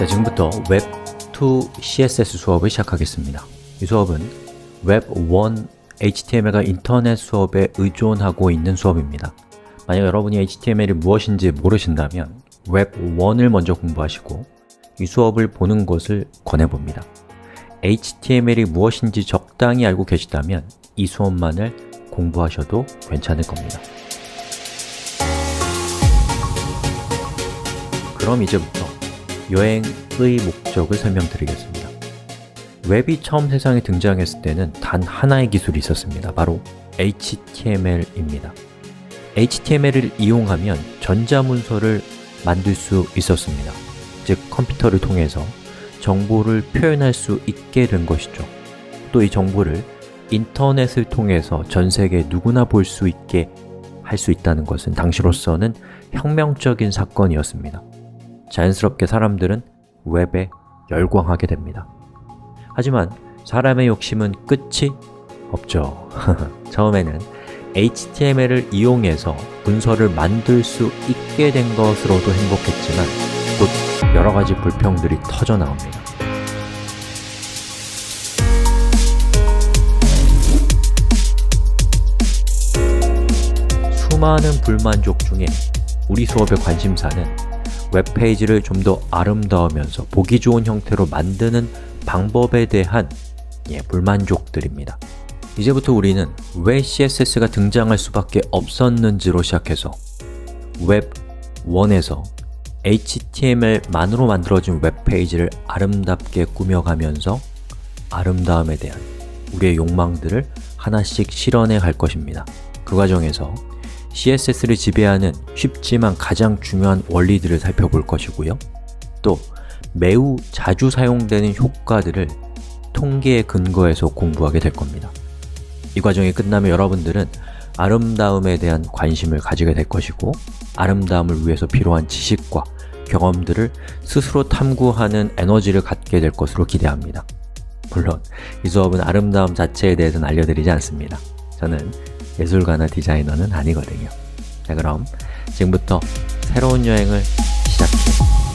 자, 지금부터 웹2 CSS 수업을 시작하겠습니다. 이 수업은 웹1 HTML과 인터넷 수업에 의존하고 있는 수업입니다. 만약 여러분이 HTML이 무엇인지 모르신다면 웹1을 먼저 공부하시고 이 수업을 보는 것을 권해봅니다. HTML이 무엇인지 적당히 알고 계시다면 이 수업만을 공부하셔도 괜찮을 겁니다. 그럼 이제부터 여행의 목적을 설명드리겠습니다. 웹이 처음 세상에 등장했을 때는 단 하나의 기술이 있었습니다. 바로 HTML입니다. HTML을 이용하면 전자문서를 만들 수 있었습니다. 즉, 컴퓨터를 통해서 정보를 표현할 수 있게 된 것이죠. 또 이 정보를 인터넷을 통해서 전 세계 누구나 볼 수 있게 할 수 있다는 것은 당시로서는 혁명적인 사건이었습니다. 자연스럽게 사람들은 웹에 열광하게 됩니다. 하지만 사람의 욕심은 끝이 없죠. 처음에는 HTML을 이용해서 문서를 만들 수 있게 된 것으로도 행복했지만 곧 여러 가지 불평들이 터져 나옵니다. 수많은 불만족 중에 우리 수업의 관심사는 웹페이지를 좀 더 아름다우면서 보기 좋은 형태로 만드는 방법에 대한 예, 불만족들입니다. 이제부터 우리는 왜 CSS가 등장할 수밖에 없었는지로 시작해서 웹 1에서 HTML만으로 만들어진 웹페이지를 아름답게 꾸며가면서 아름다움에 대한 우리의 욕망들을 하나씩 실현해 갈 것입니다. 그 과정에서 CSS를 지배하는 쉽지만 가장 중요한 원리들을 살펴볼 것이고요. 또 매우 자주 사용되는 효과들을 통계에 근거해서 공부하게 될 겁니다. 이 과정이 끝나면 여러분들은 아름다움에 대한 관심을 가지게 될 것이고 아름다움을 위해서 필요한 지식과 경험들을 스스로 탐구하는 에너지를 갖게 될 것으로 기대합니다. 물론 이 수업은 아름다움 자체에 대해서는 알려드리지 않습니다. 저는 예술가나 디자이너는 아니거든요. 자 그럼 지금부터 새로운 여행을 시작해.